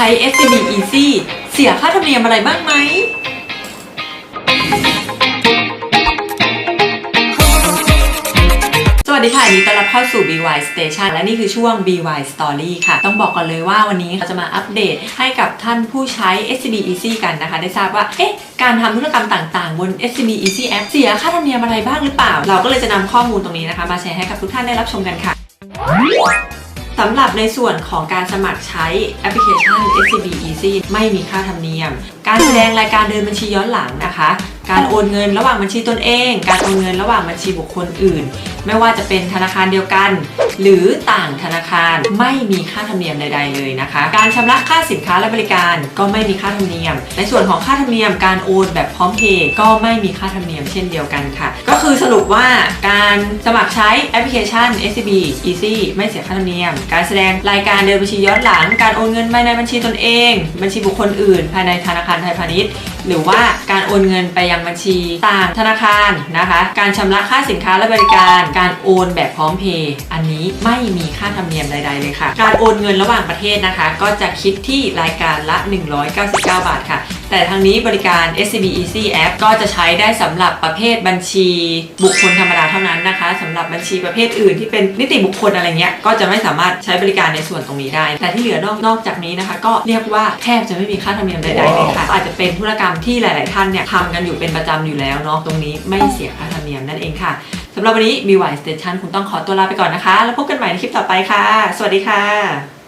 ช้ SCB Easy เสียค่าธรรมเนียมอะไรบ้างไหม สวัสดีค่ะยินดีต้อนรับเข้าสู่ BY Station และนี่คือช่วง BY Story ค่ะ ต้องบอกก่อนเลยว่าวันนี้เราจะมาอัปเดตให้กับท่านผู้ใช้ SCB Easy กันนะคะ ได้ทราบว่า เอ๊ะ การทำธุรกรรมต่างๆ บน SCB Easy App เสียค่าธรรมเนียมอะไรบ้างหรือเปล่า เราก็เลยจะนำข้อมูลตรงนี้นะคะ มาแชร์ให้กับทุกท่านได้รับชมกันค่ะ สำหรับในส่วนของการสมัครใช้แอปพลิเคชัน SCB Easy ไม่มีค่าธรรมเนียม การแสดงรายการเดินบัญชีย้อนหลังนะคะ การโอนเงินระหว่างบัญชีตนเอง การโอนเงินระหว่างบัญชีบุคคลอื่น ไม่ว่าจะเป็นธนาคารเดียวกัน หรือต่างธนาคารไม่มีค่าธรรมเนียมใด ๆ เลยนะคะ การชำระค่าสินค้าและบริการก็ไม่มีค่าธรรมเนียม ในส่วนของค่าธรรมเนียมการโอนแบบพร้อมเพย์ก็ไม่มีค่าธรรมเนียมเช่นเดียวกันค่ะ ก็คือสรุปว่าการสมัครใช้แอปพลิเคชัน SCB Easy ไม่เสียค่าธรรมเนียม การแสดงรายการเดินบัญชีย้อนหลัง การโอนเงินภายในบัญชีตนเอง บัญชีบุคคลอื่น ภายในธนาคารไทยพาณิชย์ หรือว่าการโอนเงินไปยังบัญชีต่างธนาคารนะคะ การชำระค่าสินค้าและบริการ การโอนแบบพร้อมเพย์อันนี้ไม่มีค่าธรรมเนียมใด ๆ เลยค่ะ การโอนเงินระหว่างประเทศนะคะ ก็จะคิดที่รายการละ 199 บาทค่ะ แต่ทางนี้บริการ SCB Easy App ก็จะใช้ได้สำหรับประเภทบัญชีบุคคลธรรมดาเท่านั้นนะคะสำหรับบัญชีประเภทอื่นที่เป็นนิติบุคคลอะไรเงี้ยก็จะไม่สามารถใช้บริการในส่วนตรงนี้ได้ แต่ที่เหลือนอกนอกจากนี้นะคะ ก็เรียกว่าแทบจะไม่มีค่าธรรมเนียมใดๆเลยค่ะอาจจะเป็นธุรกรรมที่หลาย ๆ ท่านเนี่ยทำกันอยู่เป็นประจำอยู่แล้วเนาะตรงนี้ไม่เสียค่าธรรมเนียมนั่นเองค่ะสำหรับวันนี้ BY Station คุณต้องขอตัวลาไปก่อนนะคะ แล้วพบกันใหม่ในคลิปต่อไปค่ะ สวัสดีค่ะ